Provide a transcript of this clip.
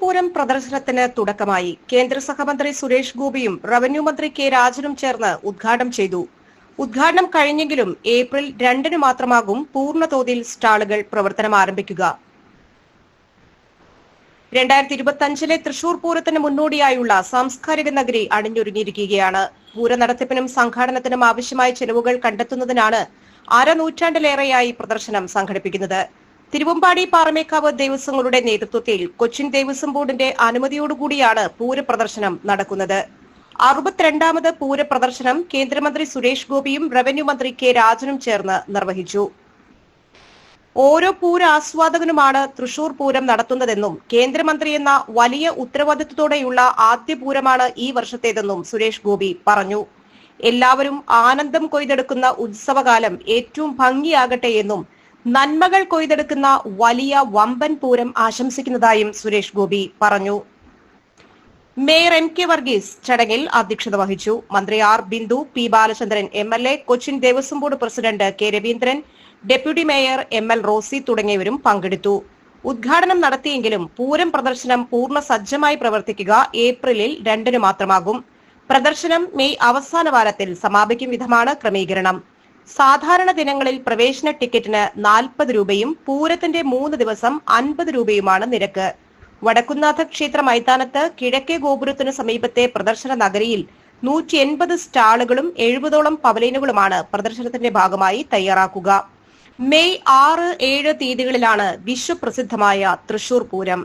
പൂരം പ്രദർശനത്തിന് തുടക്കമായി കേന്ദ്ര സഹമന്ത്രി സുരേഷ് ഗോപിയും റവന്യൂ മന്ത്രി കെ രാജനും ചേർന്ന് ഉദ്ഘാടനം ചെയ്തു. ഉദ്ഘാടനം കഴിഞ്ഞെങ്കിലും ഏപ്രിൽ രണ്ടിന് മാത്രമാകും പൂർണതോതിൽ സ്റ്റാളുകൾ പ്രവർത്തനം ആരംഭിക്കുക. രണ്ടായിരത്തി ഇരുപത്തി അഞ്ചിലെ തൃശൂർ പൂരത്തിന് മുന്നോടിയായുള്ള സാംസ്കാരിക നഗരി അണിഞ്ഞൊരുങ്ങിയിരിക്കുകയാണ്. പൂര നടത്തിപ്പിനും സംഘാടനത്തിനും ആവശ്യമായ ചെലവുകൾ കണ്ടെത്തുന്നതിനാണ് അരനൂറ്റാണ്ടിലേറെയായി പ്രദർശനം സംഘടിപ്പിക്കുന്നത്. തിരുവമ്പാടി പാറമേക്കാവ് ദേവസ്വങ്ങളുടെ നേതൃത്വത്തിൽ കൊച്ചിൻ ദേവസ്വം ബോർഡിന്റെ അനുമതിയോടുകൂടിയാണ് പൂരപ്രദർശനം നടക്കുന്നത്. അറുപത്തിരണ്ടാമത് പൂരപ്രദർശനം കേന്ദ്രമന്ത്രി സുരേഷ് ഗോപിയും റവന്യൂ മന്ത്രി കെ രാജനും ചേർന്ന് നിർവഹിച്ചു. ഓരോ പൂര ആസ്വാദകനുമാണ് തൃശൂർ പൂരം നടത്തുന്നതെന്നും കേന്ദ്രമന്ത്രി എന്ന വലിയ ഉത്തരവാദിത്വത്തോടെയുള്ള ആദ്യ പൂരമാണ് ഈ വർഷത്തേതെന്നും സുരേഷ് ഗോപി പറഞ്ഞു. എല്ലാവരും ആനന്ദം കൊയ്തെടുക്കുന്ന ഉത്സവകാലം ഏറ്റവും ഭംഗിയാകട്ടെ എന്നും നന്മകൾ കൊയ്തെടുക്കുന്ന വലിയ വമ്പൻ പൂരം ആശംസിക്കുന്നതായും സുരേഷ് ഗോപി പറഞ്ഞു. മേയർ എം കെ വർഗീസ് ചടങ്ങിൽ അധ്യക്ഷത വഹിച്ചു. മന്ത്രി R Bindu P Balachandran M L A Cochin Devaswom board president K Raveendran deputy mayor M L Rosy തുടങ്ങിയവരും പങ്കെടുത്തു. ഉദ്ഘാടനം നടത്തിയെങ്കിലും പൂരം പ്രദർശനം പൂർണ സജ്ജമായി പ്രവർത്തിക്കുക ഏപ്രിലിൽ രണ്ടിന് മാത്രമാകും. പ്രദർശനം മെയ് അവസാന വാരത്തിൽ സമാപിക്കും വിധമാണ് ക്രമീകരണം. സാധാരണ ദിനങ്ങളിൽ പ്രവേശന ടിക്കറ്റിന് നാൽപ്പത് രൂപയും പൂരത്തിന്റെ മൂന്ന് ദിവസം അൻപത് രൂപയുമാണ് നിരക്ക്. വടക്കുന്നാഥ ക്ഷേത്ര മൈതാനത്ത് കിഴക്കേ ഗോപുരത്തിനു സമീപത്തെ പ്രദർശന നഗരിയിൽ നൂറ്റി എൺപത് സ്റ്റാളുകളും എഴുപതോളം പവലൈനുകളുമാണ് പ്രദർശനത്തിന്റെ ഭാഗമായി തയ്യാറാക്കുക. മെയ് ആറ് ഏഴ് തീയതികളിലാണ് വിശ്വപ്രസിദ്ധമായ തൃശൂർ പൂരം.